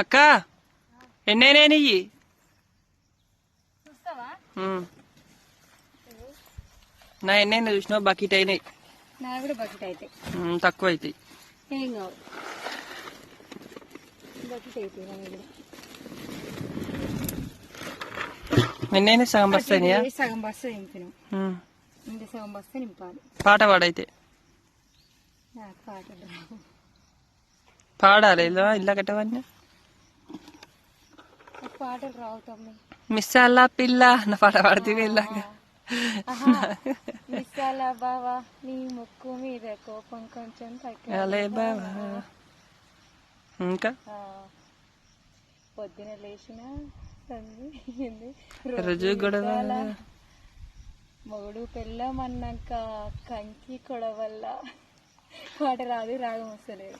అక్క ఎన్నైనా నెయ్యి చూస్తావా? నా ఎన్నైనా చూసినావు బకెట్ అయినాయి. తక్కువ అవుతాయి ఎన్నైనా సగం బస్తా సగం నింపినాం. ఇంకా నింపాలి. పాట పాడైతే. పాడాలి ఇలా ఇల్లా కట్టవన్నీ. పాటలు రావు తమ్మి. మిస్సాల పిల్ల నా పాట పాడితే వెళ్ళాక. ఆహా, మిస్సాల బావా నీ ముక్కు మీద కోపం కొంచెం తగ్గాలి బావా. ఇంకా? పొద్దున లేచిన? రోజు గొడవ. మొగుడు పెళ్ళమన్నాక కంకి కొడవల్ల. పాట రాదు రాగం వస్తలేదు.